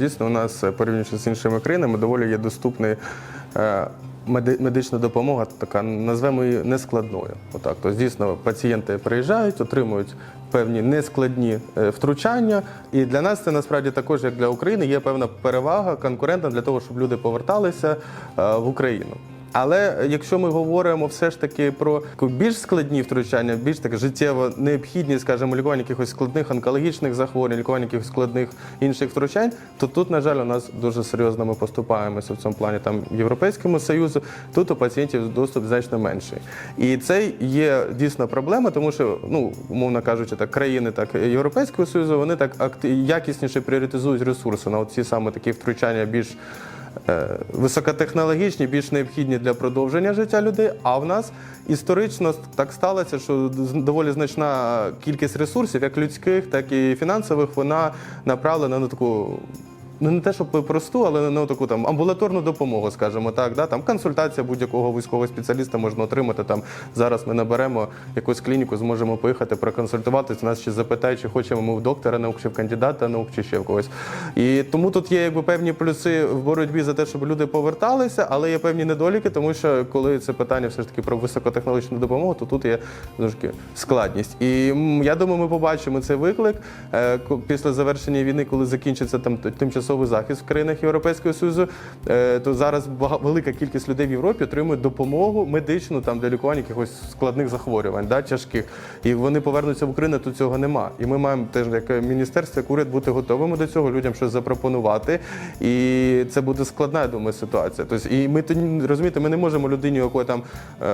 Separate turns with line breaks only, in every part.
Дійсно, у нас е, порівнюючи з іншими країнами, доволі є доступний. е, Медична допомога така назвемо її нескладною. Отак, тобто, дійсно, пацієнти приїжджають, отримують певні нескладні е, втручання. І для нас це насправді також, як для України, є певна перевага конкурентна для того, щоб люди поверталися в Україну. Але якщо ми говоримо все ж таки про більш складні втручання, більш так життєво необхідні, скажімо, лікування якихось складних онкологічних захворювань, лікування якихось складних інших втручань, то тут, на жаль, у нас дуже серйозно ми поступаємося в цьому плані там Європейському Союзу. Тут у пацієнтів доступ значно менший. І це є дійсно проблема, тому що, ну, умовно кажучи, так країни, так Європейського Союзу, вони так якісніше пріоритизують ресурси на ці саме такі втручання більш високотехнологічні, більш необхідні для продовження життя людей. А в нас історично так сталося, що доволі значна кількість ресурсів, як людських, так і фінансових, вона направлена на таку. Ну, не те, щоб просту, але на таку там амбулаторну допомогу, скажімо так. Да? Там консультація будь-якого військового спеціаліста можна отримати. Там зараз ми наберемо якусь клініку, зможемо поїхати проконсультуватися. Нас ще запитають, чи хочемо ми в доктора наук, чи в кандидата наук, чи ще в когось. І тому тут є якби певні плюси в боротьбі за те, щоб люди поверталися, але є певні недоліки, тому що коли це питання все ж таки про високотехнологічну допомогу, то тут є таки складність. І я думаю, ми побачимо цей виклик е, після завершення війни, коли закінчиться там т- тимчасовий захист в країнах Європейського Союзу. е, То зараз велика кількість людей в Європі отримують допомогу медичну там для лікування якихось складних захворювань, да, тяжких. І вони повернуться в Україну, то цього нема. І ми маємо теж як міністерство, як уряд бути готовими до цього, людям щось запропонувати. І це буде складна, я думаю, ситуація. Тобто, і ми розумієте, ми не можемо людині, якої там е,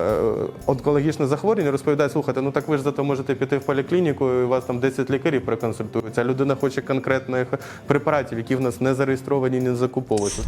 онкологічне захворювання, розповідати, слухайте, ну так ви ж зато можете піти в поліклініку, і у вас там 10 лікарів проконсультуються. А людина хоче конкретних препаратів, які в нас не зареєстровані, не закуповуються.